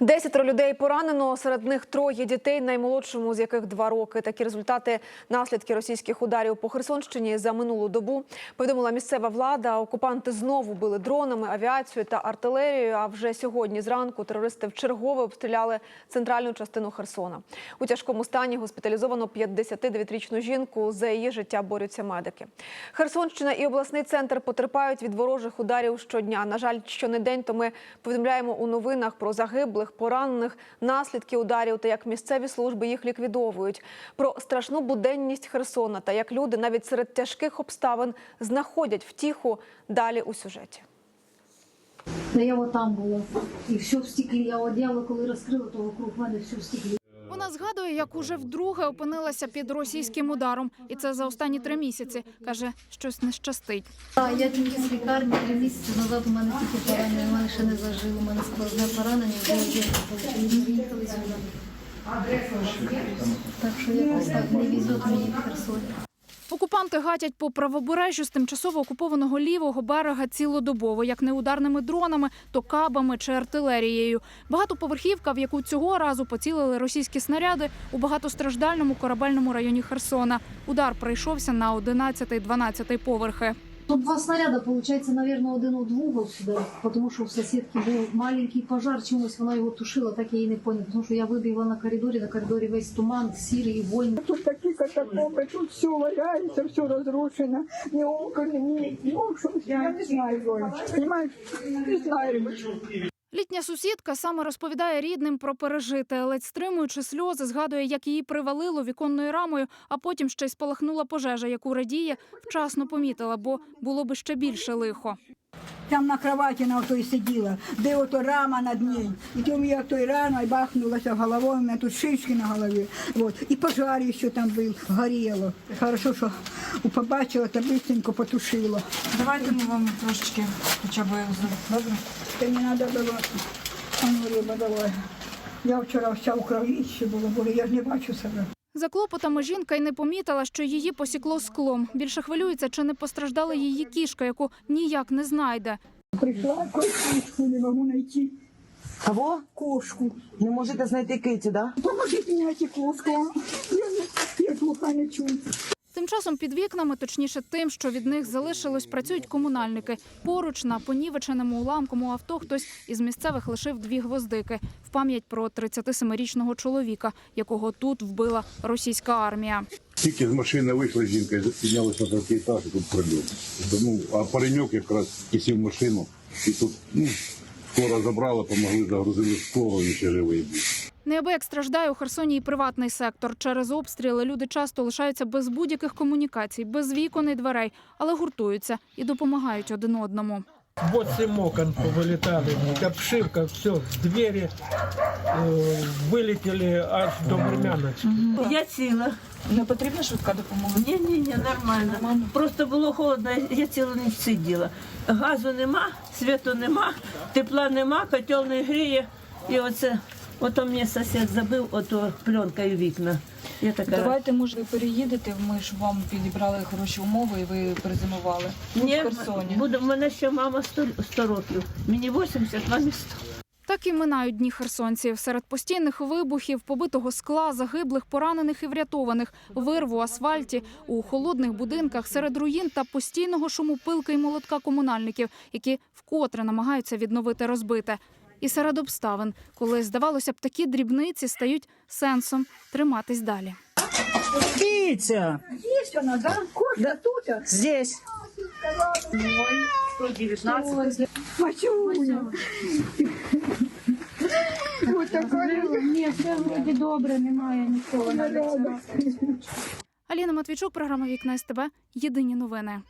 Десятеро людей поранено, серед них троє дітей, наймолодшому з яких два роки. Такі результати наслідки російських ударів по Херсонщині за минулу добу. Повідомила місцева влада. Окупанти знову били дронами, авіацією та артилерією. А вже сьогодні зранку терористи вчергове обстріляли центральну частину Херсона. У тяжкому стані госпіталізовано 59-річну жінку. За її життя борються медики. Херсонщина і обласний центр потерпають від ворожих ударів щодня. На жаль, щонедень то ми повідомляємо у новинах про загиблих, поранених, наслідки ударів та як місцеві служби їх ліквідовують. Про страшну буденність Херсона та як люди навіть серед тяжких обставин знаходять втіху далі у сюжеті. Та я отам там була. І все в стеклі. Я одягла, коли розкрила, то вокруг мене все в стеклі. Згадує, як уже вдруге опинилася під російським ударом, і це за останні три місяці. каже, щось не щастить. Я тільки з лікарні три місяці назад у мене тільки поранення, у мене ще не зажило, у мене складне поранення, один сюди. Так що якось так не везет мені в Херсоні. Окупанти гатять по правобережжю з тимчасово окупованого лівого берега цілодобово, як не ударними дронами, то кабами чи артилерією. Багатоповерхівка, в яку цього разу поцілили російські снаряди у багатостраждальному корабельному районі Херсона. Удар прийшовся на 11-12 поверхи. Тут два снаряда, получается, наверное, один у двух от сюди, тому що в сусідки був маленький пожар, чомусь вона його тушила, так я і не поняла, тому що я вибігла на коридорі, на коридорі весь туман, сірий, вонь. Тут такі катакомби, тут все валяється, все розрушено. Ні окон, ні, ну, що, я не знаю. Понимаєш? Не знаю. Літня сусідка саме розповідає рідним про пережите, ледь стримуючи сльози, згадує, як її привалило віконною рамою, а потім ще й спалахнула пожежа, яку радіє, вчасно помітила, бо було би ще більше лихо. Там на кроваті на той сиділа, де ото рама над нею. І то я той рано і бахнулася головою, у мене тут шишки на голові. Вот. І пожар ще там був, горіло. Хорошо, що побачила, та быстренько потушило. Давайте ми вам трошечки хоча б добре. Та не треба було, а ну, риба, давай. Я вчора вся у крові ще було, бо я ж не бачу себе. За клопотами жінка й не помітила, що її посікло склом. Більше хвилюється, чи не постраждала її кішка, яку ніяк не знайде. Прийшла, кошку не можу знайти. Кого? Кошку. Не можете знайти киті, да? Поможіть мені ці кошку. Я, не- я плохо не чую. Тим часом під вікнами, точніше тим, що від них залишилось, працюють комунальники. Поруч на понівеченому уламкому авто хтось із місцевих лишив дві гвоздики в пам'ять про 37-річного чоловіка, якого тут вбила російська армія. Тільки з машини вийшла жінка, піднялася на третій етаж, і тут прильот. Ну, а пареньок якраз і сів машину, і тут ну, скоро забрали, помогли, загрузили в і ще живий був. Неабияк страждає у Херсоні і приватний сектор. Через обстріли люди часто лишаються без будь-яких комунікацій, без вікон і дверей, але гуртуються і допомагають один одному. Восемь окон повылетали, обшивка, все, двери э, вылетели аж до времяночки. Я ціла. Не потрібна швидка допомога. Ні, ні, ні, нормально. Просто було холодно, я цілу ніч сиділа. Газу нема, світу нема, тепла нема, котел не гріє. І оце, ото мені сусід забив ото пленкою вікна. Я така. Давайте, може, ви переїдете. Ми ж вам підібрали хороші умови, і ви перезимували. Ні, в Херсоні. буде, в мене ще мама 100, 100 років. Мені 80, мамі 100. Так і минають дні херсонців. Серед постійних вибухів, побитого скла, загиблих, поранених і врятованих, вирв у асфальті, у холодних будинках, серед руїн та постійного шуму пилки і молотка комунальників, які вкотре намагаються відновити розбите. І серед обставин, коли, здавалося б, такі дрібниці стають сенсом триматись далі. Вона, да? Кошка тут. Здесь. Мачуня. Ось така. Ні, все вроді добре, немає нікого. Аліна Матвійчук, програма Вікна СТБ. Єдині новини.